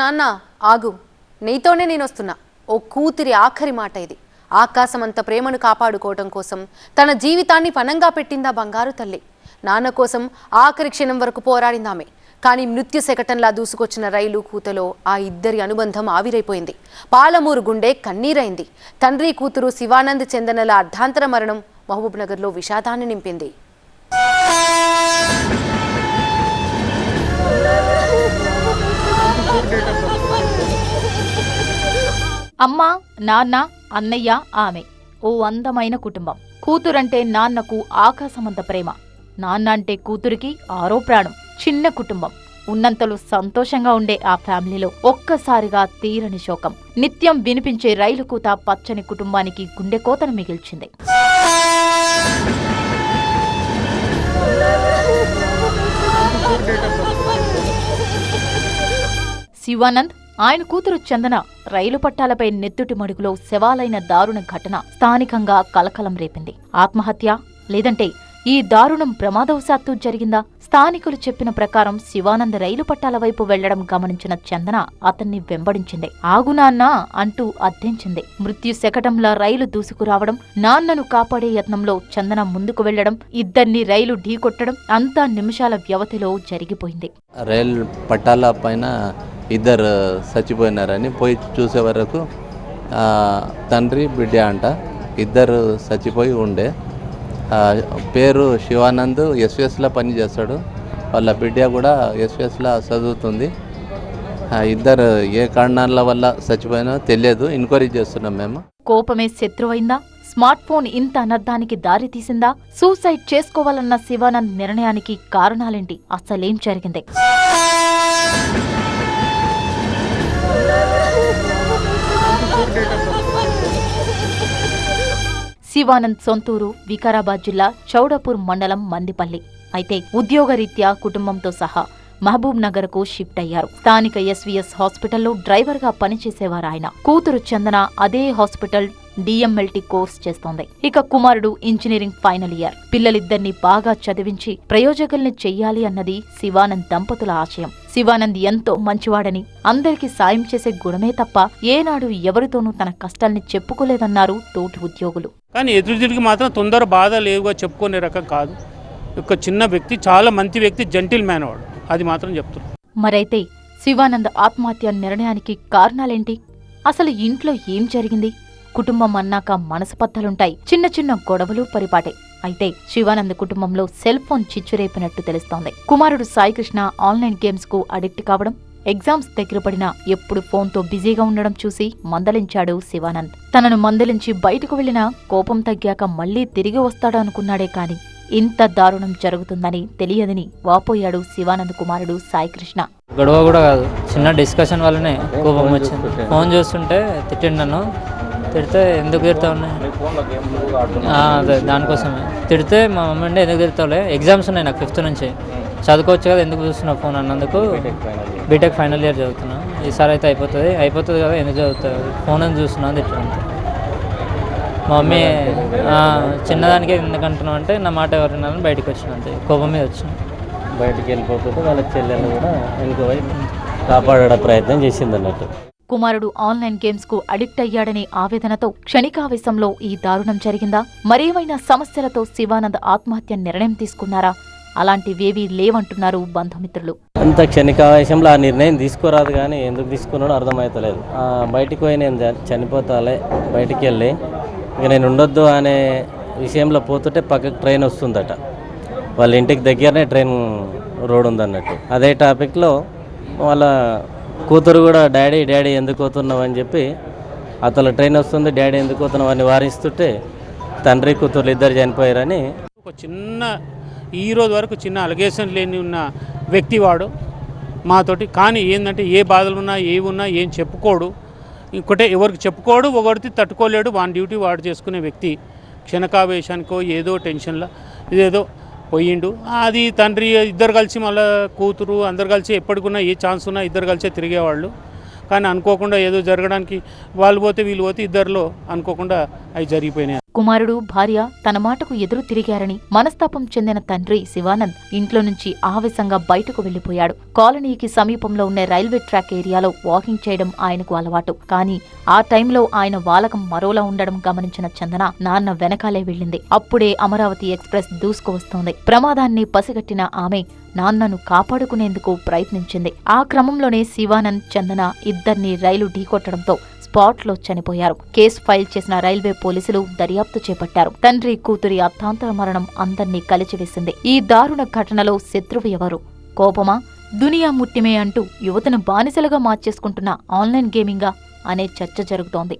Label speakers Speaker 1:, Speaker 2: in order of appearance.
Speaker 1: నాన్న ఆగు. నీతోనే నేను వస్తున్నా ఓ కూతురి ఆఖరి మాట ఇది. ఆకాశమంత ప్రేమను కాపాడుకోవటం కోసం తన జీవితాన్ని పనంగా పెట్టిందా బంగారు తల్లి. నాన్న కోసం ఆఖరి క్షణం వరకు పోరాడిందామె. కానీ మృత్యు శకటంలా దూసుకొచ్చిన రైలు కూతలో ఆ ఇద్దరి అనుబంధం ఆవిరైపోయింది. పాలమూరు గుండె కన్నీరైంది. తండ్రి కూతురు శివానంద్ చందనల అర్ధాంతర మరణం మహబూబ్ నగర్లో విషాదాన్ని నింపింది.
Speaker 2: అమ్మ నాన్న అన్నయ్య ఆమె. ఓ అందమైన కుటుంబం. కూతురంటే నాన్నకు ఆకాశమంత ప్రేమ. నాన్న అంటే కూతురికి ఆరో ప్రాణం. చిన్న కుటుంబం. ఉన్నంతలో సంతోషంగా ఉండే ఆ ఫ్యామిలీలో ఒక్కసారిగా తీరని శోకం. నిత్యం వినిపించే రైలు కూత పచ్చని కుటుంబానికి గుండెకోతను మిగిల్చింది. శివానంద్ ఆయన కూతురు చందన రైలు పట్టాలపై నెత్తుటి మడుగులో శవాలైన దారుణ ఘటన స్థానికంగా కలకలం రేపింది. ఆత్మహత్య లేదంటే ఈ దారుణం ప్రమాదవశాత్తు జరిగిందా? స్థానికులు చెప్పిన ప్రకారం శివానంద్ రైలు పట్టాల వైపు వెళ్ళడం గమనించిన చందన అతన్ని వెంబడించింది. ఆగునాన్నా అంటూ అర్థించింది. మృత్యు శకటంలా రైలు దూసుకురావడం నాన్నను కాపాడే యత్నంలో చందన ముందుకు వెళ్ళడం ఇద్దరిని రైలు ఢీకొట్టడం అంతా నిమిషాల వ్యవధిలో జరిగిపోయింది.
Speaker 3: రైలు పట్టాల పైన ఇద్దరు చచ్చిపోయినారని పోయి చూసే వరకు తండ్రి బిడ్డ అంట ఇద్దరు చచ్చిపోయి ఉండే. పేరు శివానంద్ ఎస్విఎస్లో పని చేస్తాడు. వాళ్ళ బిడ్డ కూడా ఎస్విఎస్లో చదువుతుంది. ఇద్దరు ఏ కారణాల వల్ల చచ్చిపోయినా తెలియదు. ఎంక్వైరీ చేస్తున్నాం మేము.
Speaker 2: కోపమే శత్రువైందా? స్మార్ట్ ఫోన్ ఇంత అనర్థానికి దారి తీసిందా? సూసైడ్ చేసుకోవాలన్న శివానంద్ నిర్ణయానికి కారణాలేంటి? అసలేం జరిగింది? శివానంద్ సొంతూరు వికారాబాద్ జిల్లా చౌడపూర్ మండలం మందిపల్లి. అయితే ఉద్యోగరీత్యా కుటుంబంతో సహా మహబూబ్ నగర్కు షిఫ్ట్ అయ్యారు. స్థానిక ఎస్వీఎస్ హాస్పిటల్లో డ్రైవర్గా పనిచేసేవారు ఆయన. కూతురు చందన అదే హాస్పిటల్ డిఎంఎల్టీ కోర్స్ చేస్తోంది. ఇక కుమారుడు ఇంజనీరింగ్ ఫైనల్ ఇయర్. పిల్లలిద్దరినీ బాగా చదివించి ప్రయోజకుల్ని చెయ్యాలి అన్నది శివానంద్ దంపతుల ఆశయం. శివానంద్ ఎంతో మంచివాడని. అందరికీ సాయం చేసే గుణమే తప్ప ఏనాడు ఎవరితోనూ తన కష్టాల్ని చెప్పుకోలేదన్నారు తోటి ఉద్యోగులు.
Speaker 4: కానీ ఎదురు తిరిగి మాత్రం తొందర బాధ లేవుగా చెప్పుకునే రకం కాదు. ఒక చిన్న వ్యక్తి చాలా మంచి వ్యక్తి జెంటిల్ మ్యాన్ వాడు. అది మాత్రం చెప్తున్నాను
Speaker 2: మరైతే శివానంద్ ఆత్మహత్య నిర్ణయానికి కారణాలేంటి? అసలు ఇంట్లో ఏం జరిగింది? కుటుంబం అన్నాక మనసపత్తలుంటాయి చిన్న చిన్న గొడవలు పరిపాటే. అయితే శివానంద్ కుటుంబంలో సెల్ ఫోన్ చిచ్చురేపినట్టు తెలుస్తోంది. కుమారుడు సాయికృష్ణ ఆన్లైన్ గేమ్స్కు అడిక్ట్ కావడం ఎగ్జామ్స్ దగ్గర పడినా ఎప్పుడు ఫోన్తో బిజీగా ఉండడం చూసి మందలించాడు శివానంద్. తనను మందలించి బయటకు వెళ్ళినా కోపం తగ్గాక మళ్ళీ తిరిగి వస్తాడు అనుకున్నాడే కాని ఇంత దారుణం జరుగుతుందని తెలియదని వాపోయాడు శివానంద్ కుమారుడు సాయికృష్ణ
Speaker 5: గొడవ కూడా కాదు. చిన్న డిస్కషన్ వల్లనే కోపం వచ్చింది. ఫోన్ చూస్తుంటే తిట్టిండను తిడితే ఎందుకు తిడతావు అదే దానికోసమే. తిడితే మా మమ్మీ అంటే ఎందుకు తిడతావులే? ఎగ్జామ్స్ ఉన్నాయి నాకు ఫిఫ్త్ నుంచి. చదువుకోవచ్చు కదా ఎందుకు చూస్తున్నావు ఫోన్ అన్నందుకు? బీటెక్ ఫైనల్ ఇయర్ చదువుతున్నా. ఈసారి అయితే అయిపోతుంది. అయిపోతుంది కదా ఎందుకు చదువుతావు? ఫోన్ అని చూస్తున్నా తిట్టాను మా మమ్మీ చిన్నదానికే ఎందుకు అంటే నా మాట ఎవరు బయటకు వచ్చిన అంతే. కోపం మీద వచ్చిన.
Speaker 6: బయటికి వెళ్ళిపోతుంటే వాళ్ళ చెల్లెలు కూడా వెనుక పోయి కాపాడే ప్రయత్నం చేసింది అన్నట్టు
Speaker 2: కుమారుడు ఆన్లైన్ గేమ్స్కు అడిక్ట్ అయ్యాడనే ఆవేదనతో క్షణికావేశంలో ఈ దారుణం జరిగిందా? మరేమైనా సమస్యలతో శివానంద్ ఆత్మహత్య నిర్ణయం తీసుకున్నారా? అలాంటివేవీ లేవంటున్నారు బంధుమిత్రులు.
Speaker 6: అంత క్షణికావేశంలో ఆ నిర్ణయం తీసుకోరాదు కానీ ఎందుకు తీసుకున్నాడో అర్థమవుతలేదు ఆ, బయటికి పోయి నేను చనిపోతాలే బయటికి వెళ్ళి ఇక నేను ఉండొద్దు అనే విషయంలో పోతుంటే పక్కకు ట్రైన్ వస్తుందట. వాళ్ళ ఇంటికి దగ్గరనే ట్రైన్ రోడ్ ఉందన్నట్టు. అదే టాపిక్లో వాళ్ళ కూతురు కూడా డాడీ డాడీ ఎందుకు పోతున్నావు? అని చెప్పి అతను ట్రైన్ వస్తుంది. డాడీ ఎందుకు పోతున్నావు? అని వారిస్తుంటే తండ్రి కూతురు ఇద్దరు చనిపోయారని.
Speaker 4: ఒక చిన్న ఈ రోజు వరకు చిన్న అలిగేషన్ లేని ఉన్న వ్యక్తి వాడు మాతోటి. కానీ ఏంటంటే ఏ బాధలు ఉన్నా ఏవి ఉన్నా ఏం చెప్పుకోడు. ఇంకోటే ఎవరికి చెప్పుకోడు ఒకటి తట్టుకోలేడు. వాని డ్యూటీ వాడు చేసుకునే వ్యక్తి. క్షణకావేశానికో ఏదో టెన్షన్లో ఇదేదో పోయిండు. అది తండ్రి ఇద్దరు కలిసి మళ్ళీ కూతురు అందరు కలిసి ఎప్పటికున్నా ఏ ఛాన్స్ ఉన్నా ఇద్దరు కలిసే తిరిగేవాళ్ళు. కానీ అనుకోకుండా ఏదో జరగడానికి వాళ్ళు పోతే వీళ్ళు పోతే ఇద్దరిలో అనుకోకుండా అవి జరిగిపోయినాయి
Speaker 2: కుమారుడు భార్య తన మాటకు ఎదురు తిరిగారని మనస్తాపం చెందిన తండ్రి శివానంద్ ఇంట్లో నుంచి ఆవేశంగా బయటకు వెళ్ళిపోయాడు కాలనీకి సమీపంలో ఉన్న రైల్వే ట్రాక్ ఏరియాలో వాకింగ్ చేయడం ఆయనకు అలవాటు. కానీ ఆ టైంలో ఆయన వాలకం మరోలా ఉండడం గమనించిన చందన నాన్న వెనకాలే వెళ్ళింది. అప్పుడే అమరావతి ఎక్స్ప్రెస్ దూసుకు వస్తోంది. ప్రమాదాన్ని పసిగట్టిన ఆమె నాన్నను కాపాడుకునేందుకు ప్రయత్నించింది. ఆ క్రమంలోనే శివానంద్ చందన ఇద్దరిని రైలు ఢీకొట్టడంతో స్పాట్లో చనిపోయారు. కేసు ఫైల్ చేసిన రైల్వే పోలీసులు దర్యాప్తు చేపట్టారు. తండ్రి కూతురి అర్థాంతర మరణం అందర్నీ కలిచివేసింది. ఈ దారుణ ఘటనలో శత్రువు ఎవరు? కోపమా? దునియా ముట్టిమే అంటూ యువతను బానిసలుగా మార్చేసుకుంటున్న ఆన్లైన్ గేమింగా అనే చర్చ జరుగుతోంది.